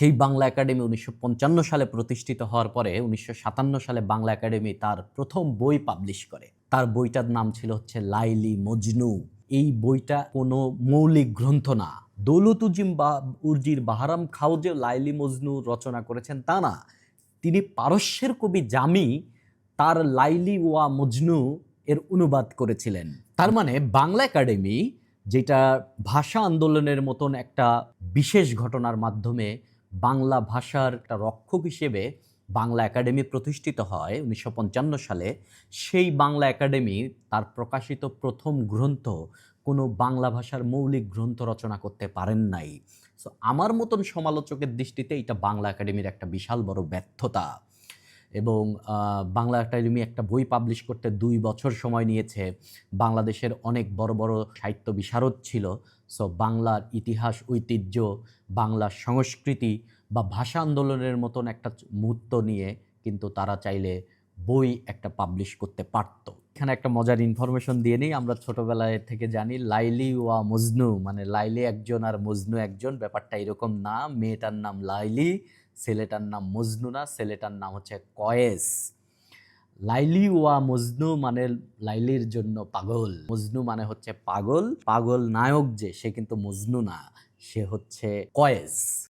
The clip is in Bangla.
সেই বাংলা একাডেমি উনিশশো পঞ্চান্ন সালে প্রতিষ্ঠিত হওয়ার পরে উনিশশো সাতান্ন সালে বাংলা একাডেমি তার প্রথম বই পাবলিশ করে। তার বইটার নাম ছিল হচ্ছে লাইলি মজনু। এই বইটা কোনো মৌলিক গ্রন্থ না। দৌলত উজিম বা উর্জির বাহারাম খাও যে লাইলি মজনু রচনা করেছেন তা না। তিনি পারস্যের কবি জামি তার লাইলি ওয়া মজনু এর অনুবাদ করেছিলেন। তার মানে বাংলা একাডেমি যেটা ভাষা আন্দোলনের মতন একটা বিশেষ ঘটনার মাধ্যমে বাংলা ভাষার একটা রক্ষক হিসেবে বাংলা একাডেমি প্রতিষ্ঠিত হয় উনিশশো পঞ্চান্ন সালে। সেই বাংলা একাডেমি তার প্রকাশিত প্রথম গ্রন্থ কোনো বাংলা ভাষার মৌলিক গ্রন্থ রচনা করতে পারেন নাই। সো আমার মতন সমালোচকের দৃষ্টিতে এটা বাংলা একাডেমির একটা বিশাল বড় ব্যর্থতা। এবং বাংলা একাডেমি একটা বই পাবলিশ করতে দুই বছর সময় নিয়েছে। বাংলাদেশের অনেক বড় বড় সাহিত্য বিশারদ ছিল। সো বাংলার ইতিহাস, ঐতিহ্য, বাংলার সংস্কৃতি বা ভাষা আন্দোলনের মতন একটা মুহূর্ত নিয়ে কিন্তু তারা চাইলে বই একটা পাবলিশ করতে পারত। এখানে একটা মজার ইনফরমেশন দিয়ে নিই। আমরা ছোটোবেলায় থেকে জানি, লাইলি ওয়া মজনু মানে লাইলি একজন আর মজনু একজন, ব্যাপারটা এরকম না। মেয়েটার নাম লাইলি, ছেলেটার নাম মজনু না, ছেলেটার নাম হচ্ছে কয়েস। লাইলি ওয়া মজনু মানে লাইলির জন্য পাগল। মজনু মানে হচ্ছে পাগল। পাগল নায়ক যে, সে কিন্তু মজনু না, সে হচ্ছে কয়েস